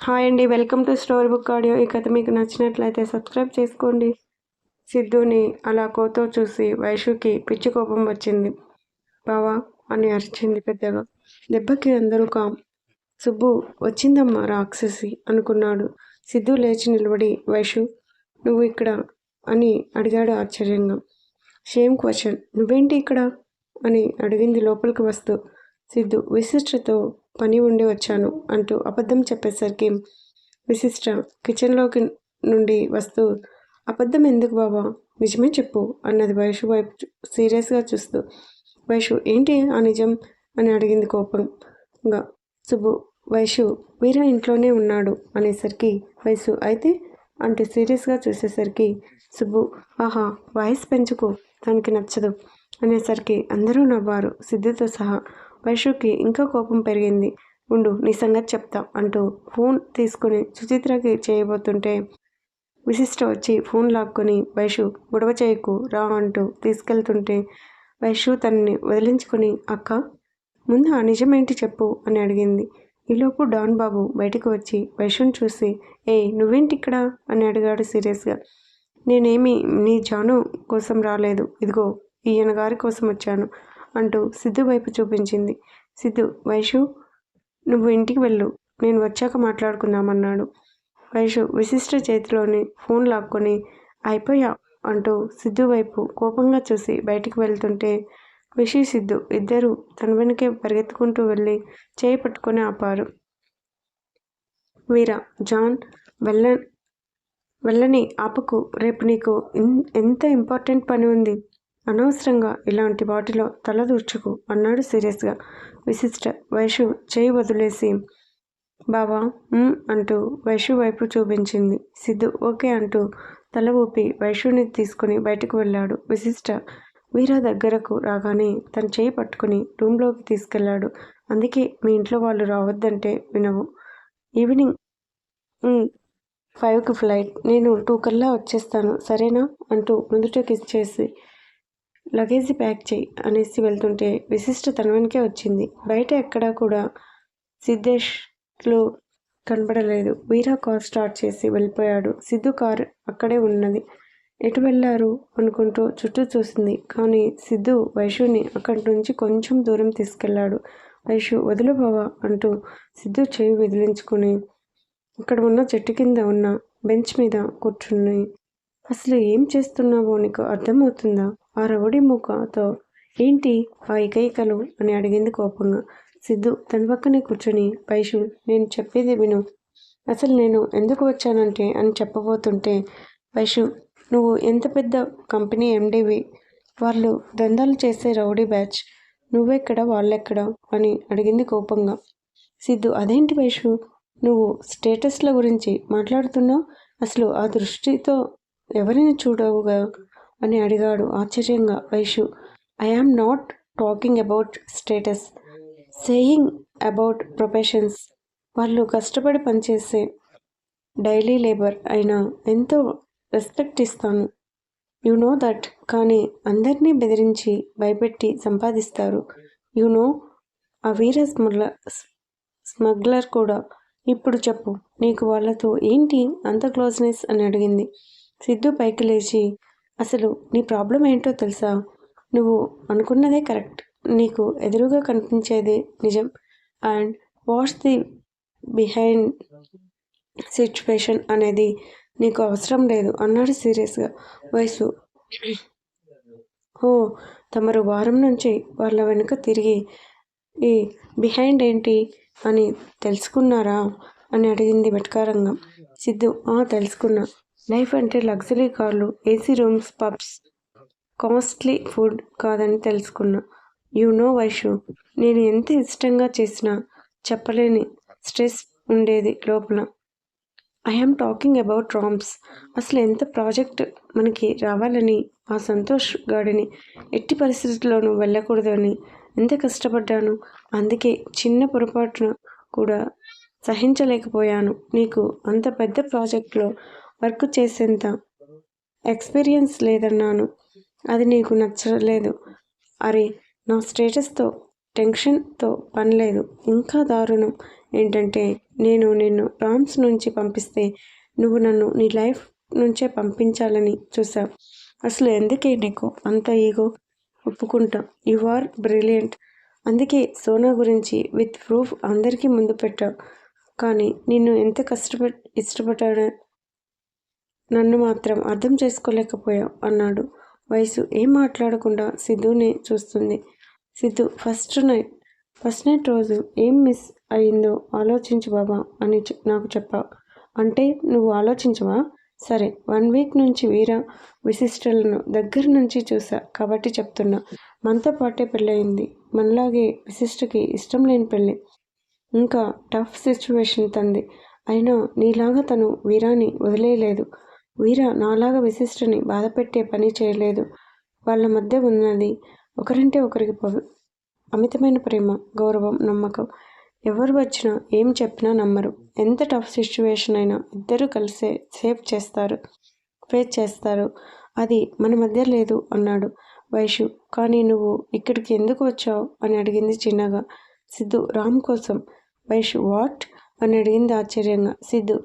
Hi అండి welcome to story book audio. ఈ కథ మీకు నచ్చినట్లయితే సబ్స్క్రైబ్ చేసుకోండి. సిద్ధుని అలా కోతో చూసి వైషుకి పిచ్చి కోపం వచ్చింది. బావా అని అరిచింది పెద్దగా. దెబ్బకి అందరూ కామ్. సుబ్బు వచ్చిందమ్మా రాక్షసి అనుకున్నాడు. సిద్ధు లేచి నిలబడి వైషు నువ్వు ఇక్కడ అని అడిగాడు ఆశ్చర్యంగా. సేమ్ క్వశ్చన్ నువ్వేంటి ఇక్కడ? అని అడిగింది లోపలికి వస్తూ. సిద్ధు విశిష్టతో పని ఉండి వచ్చాను అంటూ అబద్ధం చెప్పేసరికి విశిష్ట కిచెన్లోకి నుండి వస్తూ అబద్ధం ఎందుకు బాబా? నిజమే చెప్పు అన్నది వైషు వైపు సీరియస్గా చూస్తూ వైషు ఏంటి ఆ నిజం? అని అడిగింది కోపంగా. సుబ్బు వైషు వీర ఇంట్లోనే ఉన్నాడు అనేసరికి వైసు అయితే? అంటూ సీరియస్గా చూసేసరికి సుబ్బు ఆహా వాయిస్ పెంచుకో తనకి నచ్చదు అనేసరికి అందరూ నవ్వారు సిద్ధితో సహా. వైషుకి ఇంకా కోపం పెరిగింది. ఉండు నీ సంగతి చెప్తా అంటూ ఫోన్ తీసుకుని సుచిత్రకి చేయబోతుంటే విశిష్ట వచ్చి ఫోన్ లాక్కొని వైషు గొడవ చేయకు రా అంటూ తీసుకెళ్తుంటే వైషు తనని వదిలించుకొని అక్క ముందు ఆ నిజమేంటి చెప్పు అని అడిగింది. ఈలోపు డాన్ బాబు బయటకు వచ్చి వైషుని చూసి ఏ నువ్వేంటి ఇక్కడ అని అడిగాడు సీరియస్గా. నేనేమి నీ జాను కోసం రాలేదు. ఇదిగో ఈయన గారి కోసం వచ్చాను. అంటూ సిద్ధు వైపు చూపించింది. సిద్ధు వైషు నువ్వు ఇంటికి వెళ్ళు. నేను వచ్చాక మాట్లాడుకుందామన్నాడు. వైషు విశిష్ట చేతిలోని ఫోన్ లాక్కొని అయిపోయా అంటూ సిద్ధు వైపు కోపంగా చూసి బయటికి వెళ్తుంటే విషి సిద్ధు ఇద్దరు తన వెనకే పరిగెత్తుకుంటూ వెళ్ళి చేయి పట్టుకొని ఆపారు. వీర జాన్ వెళ్ళ వెళ్ళని ఆపకు. రేపు నీకు ఎంత ఇంపార్టెంట్ పని ఉంది? అనవసరంగా ఇలాంటి వాటిలో తలదూర్చకు అన్నాడు సీరియస్గా. విశిష్ట వైషు చేయి వదిలేసి బావా అంటూ వైషు వైపు చూపించింది. సిద్ధు ఓకే అంటూ తల ఊపి వైషుని తీసుకుని బయటకు వెళ్ళాడు. విశిష్ట వీర దగ్గరకు రాగానే తన చేయి పట్టుకుని రూమ్లోకి తీసుకెళ్ళాడు. అందుకే మీ ఇంట్లో వాళ్ళు రావద్దంటే వినవు. ఈవినింగ్ ఫైవ్కి ఫ్లైట్. నేను టూ కల్లా వచ్చేస్తాను. సరేనా? అంటూ ముందుటకి ఇచ్చేసి చేసి లగేజీ ప్యాక్ చేయి అనేసి వెళ్తుంటే విశిష్ట తన వెనకే వచ్చింది. బయట ఎక్కడా కూడా సిద్ధేష్లు కనబడలేదు. వీరా కార్ స్టార్ట్ చేసి వెళ్ళిపోయాడు. సిద్ధు కార్ అక్కడే ఉన్నది. ఎటు వెళ్ళారు అనుకుంటూ చుట్టూ చూసింది. కానీ సిద్ధు వైషుని అక్కడి నుంచి కొంచెం దూరం తీసుకెళ్ళాడు వైషు వదిలు బావా అంటూ సిద్ధు చేయి వదిలించుకుని అక్కడ ఉన్న చెట్టు కింద ఉన్న బెంచ్ మీద కూర్చుని అసలు ఏం చేస్తున్నావో నీకు అర్థమవుతుందా? ఆ రౌడీ ముఖతో ఏంటి ఆ ఇకైకలు అని అడిగింది కోపంగా. సిద్ధు తన పక్కనే కూర్చొని పైషు నేను చెప్పేది విను. అసలు నేను ఎందుకు వచ్చానంటే అని చెప్పబోతుంటే పైషు నువ్వు ఎంత పెద్ద కంపెనీ ఎండివి? వాళ్ళు దందాలు చేసే రౌడీ బ్యాచ్. నువ్వెక్కడ వాళ్ళెక్కడ? అని అడిగింది కోపంగా. సిద్ధు అదేంటి వైషు నువ్వు స్టేటస్ల గురించి మాట్లాడుతున్నావు? అసలు ఆ దృష్టితో ఎవరిని చూడవుగా? అని అడిగాడు ఆశ్చర్యంగా Vaishu. I am not talking about status saying about professions వాళ్ళు కష్టపడి పనిచేసే డైలీ లేబర్ అయినా ఎంతో రెస్పెక్ట్ ఇస్తాను. యు నో దట్ కానీ అందరినీ బెదిరించి భయపెట్టి సంపాదిస్తారు. యు నో ఆ వీర స్మగ్లర్ స్మగ్లర్ కూడా. ఇప్పుడు చెప్పు. నీకు వాళ్ళతో ఏంటి అంత క్లోజ్నెస్ అని అడిగింది. సిద్ధు పైకి లేచి అసలు నీ ప్రాబ్లం ఏంటో తెలుసా? నువ్వు అనుకున్నదే కరెక్ట్. నీకు ఎదురుగా కనిపించేది నిజం. And what's the behind situation అనేది నీకు అవసరం లేదు అన్నాడు సీరియస్గా. వయసు. ఓ తమరు వారం నుంచి వాళ్ళ వెనుక తిరిగి ఈ బిహైండ్ ఏంటి అని తెలుసుకున్నారా? అని అడిగింది బట్కారంగం. సిద్ధు "ఆ, తెలుసుకున్నా. లైఫ్ అంటే లగ్జరీ కార్లు AC rooms pubs. Costly food కాదని తెలుసుకున్నా. యు నో వైషు నేను ఎంత ఇష్టంగా చేసినా చెప్పలేని స్ట్రెస్ ఉండేది లోపల. I'm talking about Ram's. అసలు ఎంత ప్రాజెక్ట్ మనకి రావాలని ఆ సంతోష్ గాడిని ఎట్టి పరిస్థితుల్లోనూ వెళ్ళకూడదని ఎంత కష్టపడ్డాను. అందుకే చిన్న పొరపాటున కూడా సహించలేకపోయాను. నీకు అంత పెద్ద ప్రాజెక్ట్లో వర్క్ చేసేంత ఎక్స్పీరియన్స్ లేదన్నాను. అది నీకు నచ్చలేదు. అరే నా స్టేటస్తో టెన్షన్తో పనిలేదు ఇంకా దారుణం ఏంటంటే నేను నిన్ను రామ్స్ నుంచి పంపిస్తే నువ్వు నన్ను నీ లైఫ్ నుంచే పంపించాలని చూసావు అసలు ఎందుకే నీకు అంత ఈగో? ఒప్పుకుంటా. You are brilliant. అందుకే సోనా గురించి విత్ ప్రూఫ్ అందరికీ ముందు పెట్టావు కానీ నిన్ను ఎంత కష్టపడి ఇష్టపడ్డా నన్ను మాత్రం అర్థం చేసుకోలేకపోయావు అన్నాడు. వయసు ఏం మాట్లాడకుండా సిద్ధునే చూస్తుంది. Siddhu first night first night రోజు ఏం మిస్ అయిందో ఆలోచించు బాబా అని నాకు చెప్పావు. అంటే నువ్వు ఆలోచించవా? సరే వన్ వీక్ నుంచి వీర విశిష్టలను దగ్గర నుంచి చూసా కాబట్టి చెప్తున్నా. మనతో పాటే పెళ్ళయింది. మనలాగే విశిష్టకి ఇష్టం లేని పెళ్ళి. ఇంకా టఫ్ సిచ్యువేషన్ తంది. అయినా నీలాగా తను వీరాని వదిలేయలేదు. వీర నాలాగా విశిష్టని బాధపెట్టే పని చేయలేదు. వాళ్ళ మధ్య ఉన్నది ఒకరంటే ఒకరికి అమితమైన ప్రేమ గౌరవం నమ్మకం. ఎవరు వచ్చినా ఏం చెప్పినా నమ్మరు. ఎంత టఫ్ సిచ్యువేషన్ అయినా ఇద్దరు కలిసే సేఫ్ చేస్తారు ఫేస్ చేస్తారు. అది మన మధ్య లేదు అన్నాడు వైషు. కానీ నువ్వు ఇక్కడికి ఎందుకు వచ్చావు? అని అడిగింది చిన్నగా. సిద్ధు రామ్ కోసం. వైషు వాట్ అని అడిగింది ఆశ్చర్యంగా. సిద్ధు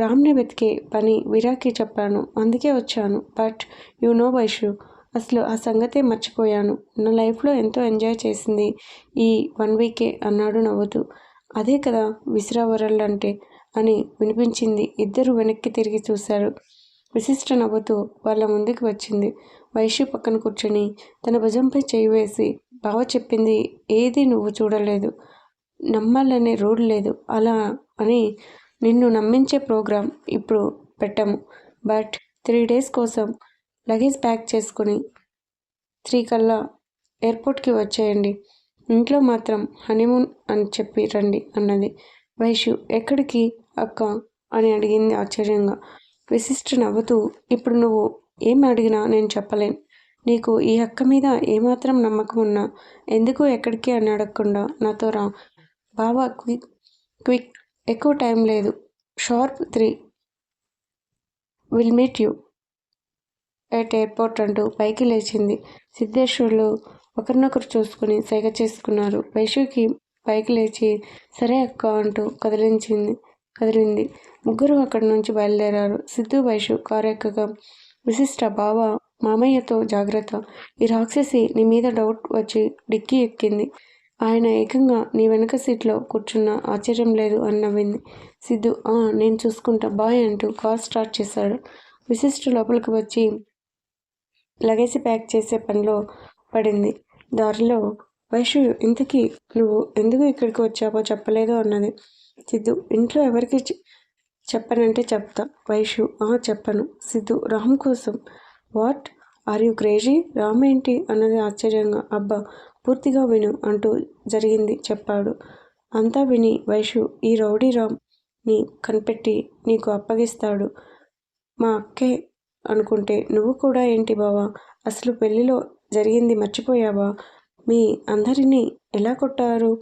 రామ్ని వెతికే పని విరాకి చెప్పాను. అందుకే వచ్చాను. బట్ యు నో వైషు అసలు ఆ సంగతే మర్చిపోయాను. నా లైఫ్లో ఎంతో ఎంజాయ్ చేసింది ఈ వన్ వీకే అన్నాడు నవ్వుతూ. అదే కదా విసిరావరల్ అంటే అని వినిపించింది. ఇద్దరు వెనక్కి తిరిగి చూశారు. విశిష్ట నవ్వుతూ వాళ్ళ ముందుకు వచ్చింది. వైశ్య పక్కన కూర్చొని తన భుజంపై చేయి వేసి బావ చెప్పింది ఏది నువ్వు చూడలేదు. నమ్మాలనే రూల్ లేదు. అలా అని నిన్ను నమ్మించే ప్రోగ్రాం ఇప్పుడు పెట్టము. బట్ త్రీ డేస్ కోసం లగేజ్ ప్యాక్ చేసుకుని త్రీ కల్లా ఎయిర్పోర్ట్కి వచ్చేయండి. ఇంట్లో మాత్రం హనీమూన్ అని చెప్పి రండి అన్నది. వైషు ఎక్కడికి అక్క అని అడిగింది ఆశ్చర్యంగా. విశిష్ట నవ్వుతూ ఇప్పుడు నువ్వు ఏం అడిగినా నేను చెప్పలేను. నీకు ఈ అక్క మీద ఏమాత్రం నమ్మకం ఉన్నా? ఎందుకు ఎక్కడికి అని అడగకుండా నాతో రా. బావా క్విక్ క్విక్ ఎక్కువ టైం లేదు. Sharp three. Will meet you. At airport అంటూ పైకి లేచింది. సిద్ధేశ్వర్లు ఒకరినొకరు చూసుకుని సైగ చేసుకున్నారు. వైశుకి పైకి లేచి సరే అక్క అంటూ కదిలించింది. కదిలింది. ముగ్గురు అక్కడి నుంచి బయలుదేరారు. సిద్ధు వైషు కారు ఎక్కగా. విశిష్ట బావ మామయ్యతో జాగ్రత్త. ఈ రాక్షసి నీ మీద డౌట్ వచ్చి డిక్కీ ఎక్కింది. ఆయన ఏకంగా నీ వెనక సీట్లో కూర్చున్న ఆశ్చర్యం లేదు అని నవ్వింది. సిద్ధు నేను చూసుకుంటా బాయ్ అంటూ కార్ స్టార్ట్ చేశాడు. విశిష్ట లోపలికి వచ్చి లగేజ్ ప్యాక్ చేసే పనిలో పడింది. దారిలో వైషు ఇంతకీ నువ్వు ఎందుకు ఇక్కడికి వచ్చావో చెప్పలేదు అన్నది. సిద్ధు ఇంట్లో ఎవరికి చెప్పనంటే చెప్తా. వైషు ఆ చెప్పను. సిద్ధు రామ్ కోసం. What? Are you crazy? Ram ఏంటి? అన్నది ఆశ్చర్యంగా. అబ్బా పూర్తిగా విను అంటూ జరిగింది చెప్పాడు. అంతా విని వైషు ఈ రౌడీ రామ్ని కనిపెట్టి నీకు అప్పగిస్తాడు మా అక్కే అనుకుంటే నువ్వు కూడా ఏంటి బావా? అసలు పెళ్ళిలో జరిగింది మర్చిపోయావా? మీ అందరినీ ఎలా కొట్టారు?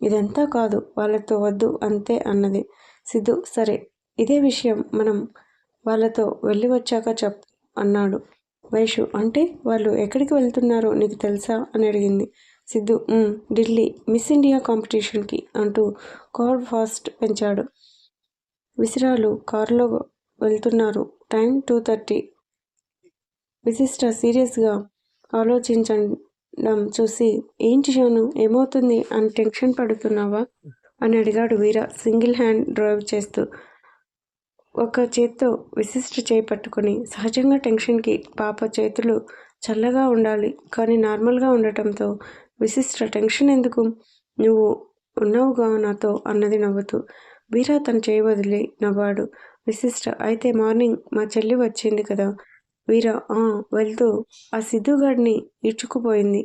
ఇదంతా కాదు వాళ్ళతో వద్దు అంతే అన్నది సిద్ధు. సరే ఇదే విషయం మనం వాళ్ళతో వెళ్ళి వచ్చాక చెప్ అన్నాడు. వైషు అంటే వాళ్ళు ఎక్కడికి వెళ్తున్నారో నీకు తెలుసా? అని అడిగింది. సిద్ధు ఢిల్లీ మిస్ ఇండియా కాంపిటీషన్కి అంటూ కార్ ఫాస్ట్ పెంచాడు. విసిరాలు కారులో వెళ్తున్నారు. Time two thirty. విశిష్ట సీరియస్గా ఆలోచించడం చూసి ఏంటి షాను? ఏమవుతుంది? అని టెన్షన్ పడుతున్నావా? అని అడిగాడు వీర సింగిల్ హ్యాండ్ డ్రైవ్ చేస్తూ. ఒక చేత్తో విశిష్ట చేయి పట్టుకొని సహజంగా టెన్షన్కి పాప చేతులు చల్లగా ఉండాలి. కానీ నార్మల్గా ఉండటంతో విశిష్ట టెన్షన్ ఎందుకు? నువ్వు ఉన్నావుగా నాతో అన్నది నవ్వుతూ వీరా తను చేయి వదిలి నవ్వాడు. విశిష్ట అయితే మార్నింగ్ మా చెల్లి వచ్చింది కదా. వీరా వెళ్తూ ఆ సిద్ధుగాడిని ఈడ్చుకుపోయింది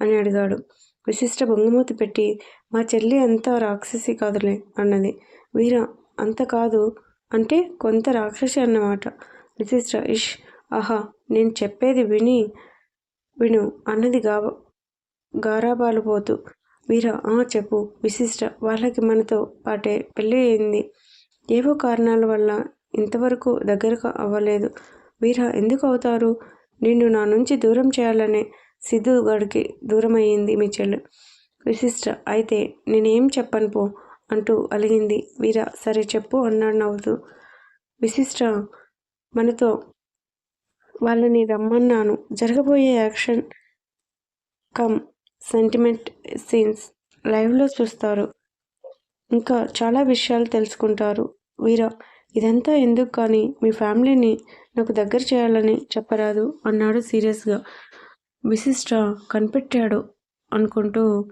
అని అడిగాడు. విశిష్ట బొంగమూతి పెట్టి మా చెల్లి అంతా రాక్షసి కాదులే అన్నది. వీర అంత కాదు. అంటే కొంత రాక్షసి అన్నమాట. విశిష్ట ఇష్ ఆహా నేను చెప్పేది విని విను అన్నది గా గారాబాలు పోతూ వీర ఆ చెప్పు. విశిష్ట వాళ్ళకి మనతో పాటే పెళ్ళి అయింది. ఏవో కారణాల వల్ల ఇంతవరకు దగ్గరకు అవ్వలేదు. వీర ఎందుకు అవుతారు? నిన్ను నా నుంచి దూరం చేయాలనే సిద్ధు గడికి దూరం మీ చెల్లి విశిష్ట అయితే నేనేం చెప్పను పో. అంటూ అలిగింది. వీర సరే చెప్పు అన్నాడు నవ్వుతూ. విశిష్ట మనతో వాళ్ళని రమ్మన్నాను. జరగబోయే యాక్షన్ కమ్ సెంటిమెంట్ సీన్స్ లైవ్లో చూస్తారు. ఇంకా చాలా విషయాలు తెలుసుకుంటారు. వీర ఇదంతా ఎందుకు కానీ మీ ఫ్యామిలీని నాకు దగ్గర చేయాలని చెప్పరాదు అన్నాడు సీరియస్గా. విశిష్ట కనిపెట్టాడు అనుకుంటూ